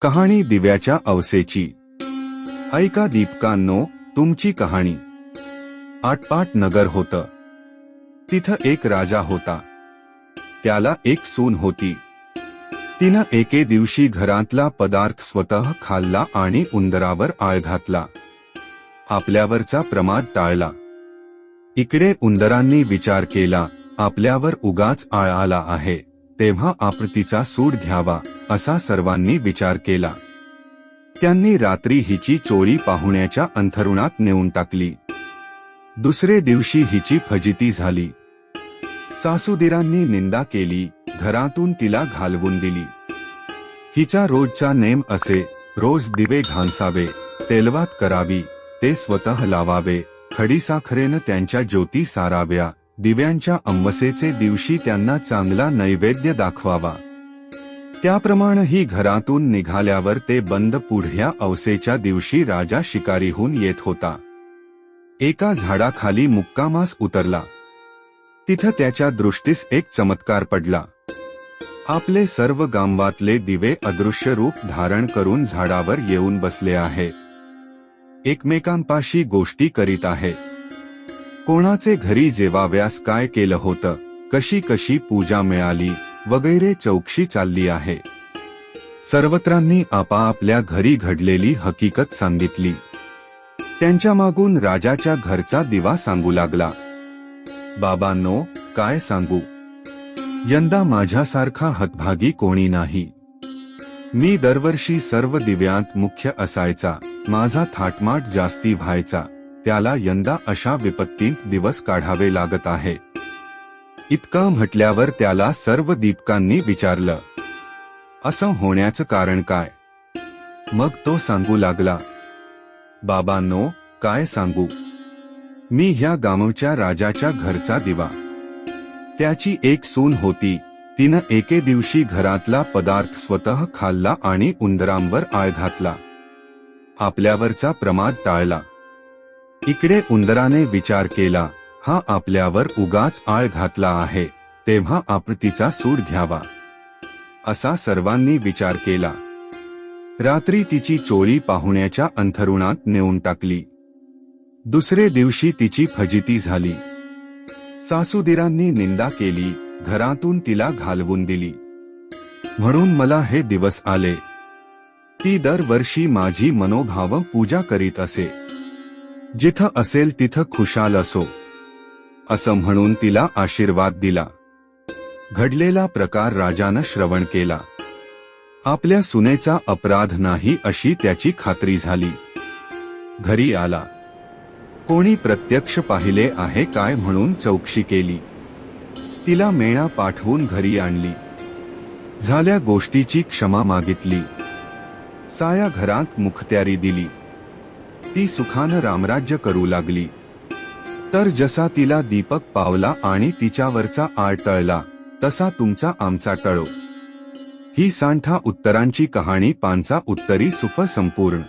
कहाणी दिव्याच्या अवसेची. ऐका दीपकांनो तुमची कहाणी. आटपाट नगर होतं. तिथं एक राजा होता. त्याला एक सून होती. तिनं एके दिवशी घरातला पदार्थ स्वतः खाल्ला आणि उंदरावर आळ घातला. आपल्यावरचा प्रमाद टाळला. इकडे उंदरांनी विचार केला आपल्यावर उगाच आळ आला आहे. तेव्हा आपृतीचा सूड घ्यावा असा सर्वांनी विचार केला. त्यांनी रात्री हिची चोळी पाहुण्याच्या अंथरुणात नेऊन टाकली. दुसरे दिवशी हिची फजिती झाली. सासूदिरांनी निंदा केली घरातून तिला घालवून दिली. हिचा रोजचा नेम असे रोज दिवे घांसावे तेलवात करावी ते स्वतः लावावे खडीसाखरेनं त्यांच्या ज्योती साराव्या दिव्यांच्या अम्वसेचे दिवशी त्यांना चांगला नैवेद्य दाखवावा. त्याप्रमाणे ही घरातून निघाल्यावर ते बंद पुढ्या अवसेच्या दिवशी राजा शिकारीहून येत होता. एका झाडाखाली मुक्कामास उतरला. तिथं त्याच्या दृष्टीस एक चमत्कार पडला. आपले सर्व गांवातले दिवे अदृश्य रूप धारण करून झाडावर येऊन बसले आहेत. एकमेकांपाशी गोष्टी करीत आहेत. कोणाचे घरी जेवाव्यास काय केलं होतं? कशी कशी पूजा मिळाली? वगैरे चौकशी चालली आहे. सर्वत्रांनी आपापल्या घरी घडलेली हकीकत सांगितली. त्यांच्या मागून राजाच्या घरचा दिवा सांगू लागला. बाबांनो काय सांगू? यंदा माझ्यासारखा हतभागी कोणी नाही. मी दरवर्षी सर्व दिव्यांत मुख्य असायचा. माझा थाटमाट जास्ती व्हायचा. त्याला यंदा अशा विपत्तीत दिवस काढावे लागत आहे. इतकं म्हटल्यावर त्याला सर्व दीपकांनी विचारलं. असं होण्याचं कारण काय? मग तो सांगू लागला. बाबांनो काय सांगू? मी ह्या गामच्या राजाच्या घरचा दिवा. त्याची एक सून होती. तिनं एके दिवशी घरातला पदार्थ स्वतः खाल्ला आणि उंदरांवर आळ घातला. आपल्यावरचा प्रमाद टाळला. इकडे उंदराने विचार केला हा आपल्यावर उगाच आळ घातला आहे तेव्हा आपृतीचा सूड घ्यावा. असा सर्वांनी विचार केला. रात्री तिची चोळी पाहुण्याच्या अंथरुणात नेऊन टाकली. दुसरे दिवशी तिची फजिती झाली. सासूदिरांनी निंदा केली घरातून तिला घालवून दिली. म्हणून मला हे दिवस आले. ती दरवर्षी माझी मनोभाव पूजा करीत असे. जिथं असेल तिथं खुशाल असो. असं म्हणून तिला आशीर्वाद दिला. घडलेला प्रकार राजानं श्रवण केला. आपल्या सुनेचा अपराध नाही अशी त्याची खात्री झाली. घरी आला. कोणी प्रत्यक्ष पाहिले आहे काय म्हणून चौकशी केली. तिला मेणा पाठवून घरी आणली. झाल्या गोष्टीची क्षमा मागितली. साया घरात मुखत्यारी दिली. ती सुखानं रामराज्य करू लागली. तर जसा तिला दीपक पावला आणि तिच्यावरचा आळ टळला तसा तुमचा आमचा टळो. ही सांठा उत्तरांची कहाणी पांचा उत्तरी सुफ संपूर्ण